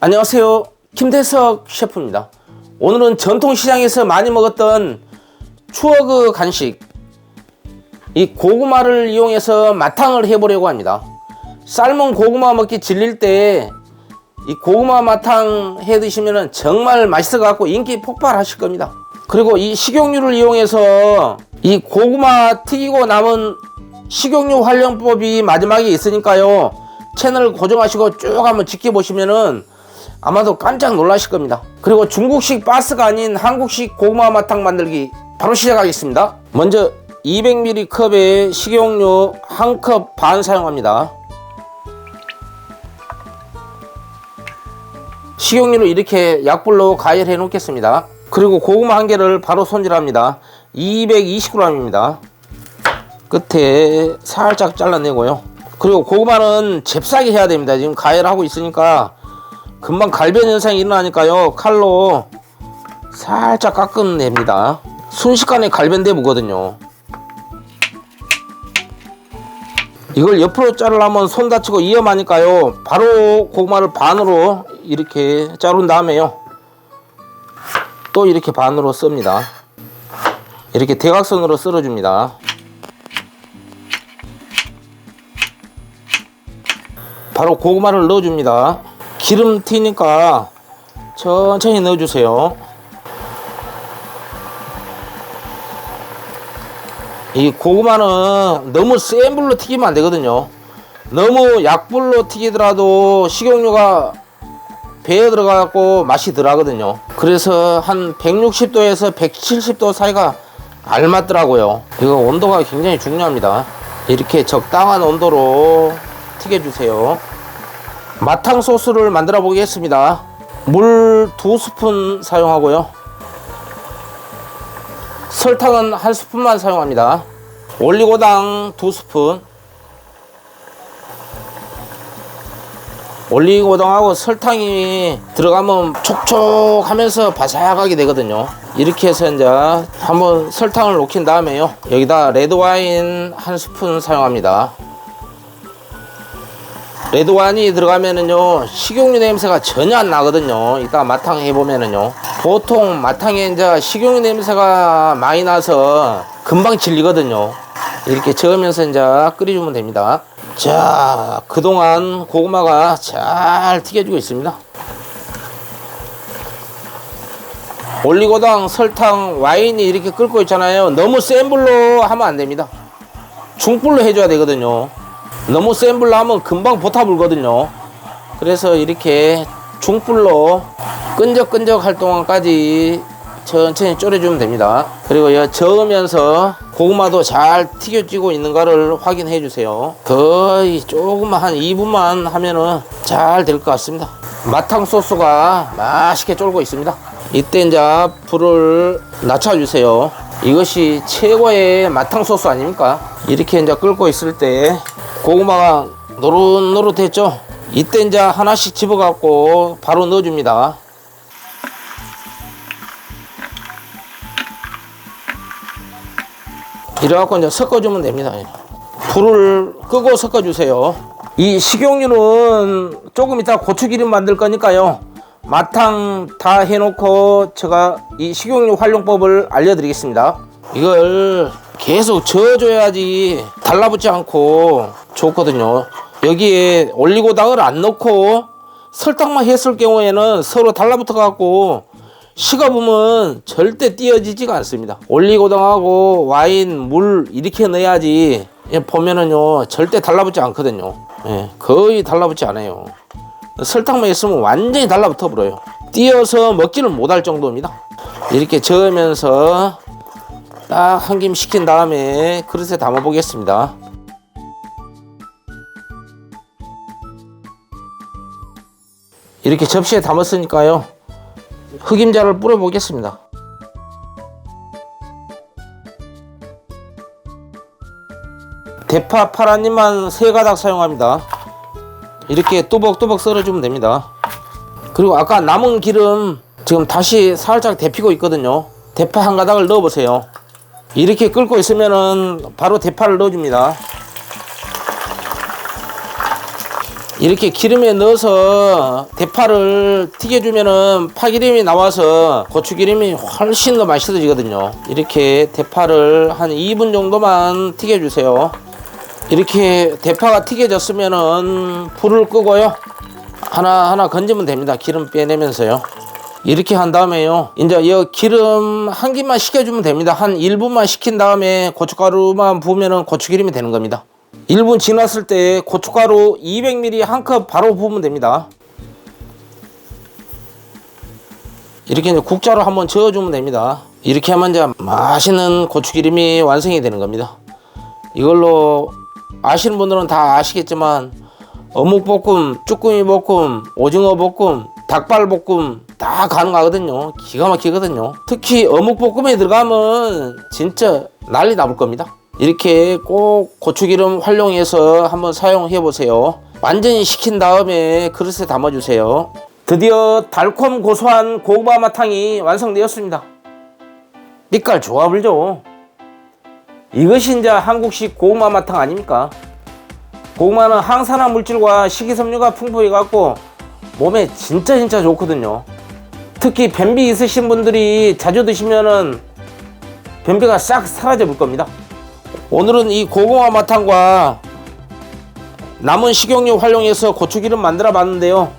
안녕하세요. 김대석 셰프입니다. 오늘은 전통시장에서 많이 먹었던 추억의 간식, 이 고구마를 이용해서 마탕을 해보려고 합니다. 삶은 고구마 먹기 질릴 때 이 고구마 마탕 해 드시면 정말 맛있어 갖고 인기 폭발하실 겁니다. 그리고 이 식용유를 이용해서 이 고구마 튀기고 남은 식용유 활용법이 마지막에 있으니까요. 채널 고정하시고 쭉 한번 지켜보시면은 아마도 깜짝 놀라실 겁니다. 그리고 중국식 바스가 아닌 한국식 고구마 마탕 만들기 바로 시작하겠습니다. 먼저 200ml 컵에 식용유 한 컵 반 사용합니다. 식용유를 이렇게 약불로 가열해 놓겠습니다. 그리고 고구마 한 개를 바로 손질합니다. 220g입니다. 끝에 살짝 잘라내고요. 그리고 고구마는 잽싸게 해야 됩니다. 지금 가열하고 있으니까 금방 갈변 현상이 일어나니까요. 칼로 살짝 깎아냅니다. 순식간에 갈변돼 무거든요. 이걸 옆으로 자르려면 손 다치고 위험하니까요. 바로 고구마를 반으로 이렇게 자른 다음에요. 또 이렇게 반으로 씁니다. 이렇게 대각선으로 썰어줍니다. 바로 고구마를 넣어줍니다. 기름 튀니까 천천히 넣어주세요. 이 고구마는 너무 센 불로 튀기면 안 되거든요. 너무 약불로 튀기더라도 식용유가 배어 들어가고 맛이 덜하거든요. 그래서 한 160도에서 170도 사이가 알맞더라고요. 이거 온도가 굉장히 중요합니다. 이렇게 적당한 온도로 튀겨주세요. 마탕 소스를 만들어 보겠습니다. 물 두 스푼 사용하고요. 설탕은 한 스푼만 사용합니다. 올리고당 두 스푼. 올리고당하고 설탕이 들어가면 촉촉하면서 바삭하게 되거든요. 이렇게 해서 이제 한번 설탕을 녹인 다음에요. 여기다 레드 와인 한 스푼 사용합니다. 레드 와인이 들어가면은요 식용유 냄새가 전혀 안 나거든요. 이따 마탕 해보면은요 보통 마탕에 이제 식용유 냄새가 많이 나서 금방 질리거든요. 이렇게 저으면서 이제 끓여주면 됩니다. 자, 그동안 고구마가 잘 튀겨지고 있습니다. 올리고당, 설탕, 와인이 이렇게 끓고 있잖아요. 너무 센 불로 하면 안 됩니다. 중불로 해줘야 되거든요. 너무 센 불로 하면 금방 보타 불거든요. 그래서 이렇게 중불로 끈적끈적 할 동안까지 천천히 졸여주면 됩니다. 그리고 여 저으면서 고구마도 잘 튀겨지고 있는 거를 확인해 주세요. 거의 조금만 한 2분만 하면은 잘 될 것 같습니다. 마탕 소스가 맛있게 쫄고 있습니다. 이때 이제 불을 낮춰 주세요. 이것이 최고의 마탕 소스 아닙니까? 이렇게 이제 끓고 있을 때 고구마가 노릇노릇했죠? 이때 이제 하나씩 집어갖고 바로 넣어줍니다. 이래갖고 이제 섞어주면 됩니다. 불을 끄고 섞어주세요. 이 식용유는 조금 이따 고추기름 만들 거니까요. 마탕 다 해놓고 제가 이 식용유 활용법을 알려드리겠습니다. 이걸 계속 저어줘야지 달라붙지 않고 좋거든요. 여기에 올리고당을 안 넣고 설탕만 했을 경우에는 서로 달라붙어 갖고 식어보면 절대 띄어지지가 않습니다. 올리고당하고 와인, 물 이렇게 넣어야지 보면은요 절대 달라붙지 않거든요. 예, 거의 달라붙지 않아요. 설탕만 있으면 완전히 달라붙어 버려요. 띄어서 먹지는 못할 정도입니다. 이렇게 저으면서 딱 한 김 식힌 다음에 그릇에 담아 보겠습니다. 이렇게 접시에 담았으니까요. 흑임자를 뿌려 보겠습니다. 대파 파란잎만 세 가닥 사용합니다. 이렇게 또벅또벅 썰어주면 됩니다. 그리고 아까 남은 기름 지금 다시 살짝 데피고 있거든요. 대파 한 가닥을 넣어보세요. 이렇게 끓고 있으면은 바로 대파를 넣어줍니다. 이렇게 기름에 넣어서 대파를 튀겨주면은 파기름이 나와서 고추기름이 훨씬 더 맛있어지거든요. 이렇게 대파를 한 2분 정도만 튀겨주세요. 이렇게 대파가 튀겨졌으면은 불을 끄고요. 하나하나 건지면 됩니다. 기름 빼내면서요. 이렇게 한 다음에요. 이제 이 기름 한 김만 식혀주면 됩니다. 한 1분만 식힌 다음에 고춧가루만 부으면은 고추기름이 되는 겁니다. 1분 지났을 때 고춧가루 200ml 한 컵 바로 부으면 됩니다. 이렇게 이제 국자로 한번 저어주면 됩니다. 이렇게 하면 이제 맛있는 고추기름이 완성이 되는 겁니다. 이걸로 아시는 분들은 다 아시겠지만 어묵볶음, 쭈꾸미 볶음, 오징어 볶음, 닭발 볶음 다 가능하거든요. 기가 막히거든요. 특히 어묵볶음에 들어가면 진짜 난리 나볼 겁니다. 이렇게 꼭 고추기름 활용해서 한번 사용해 보세요. 완전히 식힌 다음에 그릇에 담아주세요. 드디어 달콤 고소한 고구마마탕이 완성되었습니다. 빛깔 좋아 불죠? 이것이 이제 한국식 고구마마탕 아닙니까? 고구마는 항산화 물질과 식이섬유가 풍부해 갖고 몸에 진짜 진짜 좋거든요. 특히 변비 있으신 분들이 자주 드시면은 변비가 싹 사라져 볼 겁니다. 오늘은 이 고구마 마탕과 남은 식용유 활용해서 고추기름 만들어 봤는데요.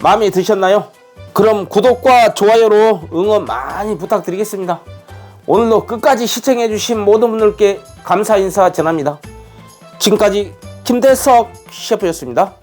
마음에 드셨나요? 그럼 구독과 좋아요로 응원 많이 부탁드리겠습니다. 오늘도 끝까지 시청해주신 모든 분들께 감사 인사 전합니다. 지금까지 김대석 셰프였습니다.